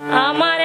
আমার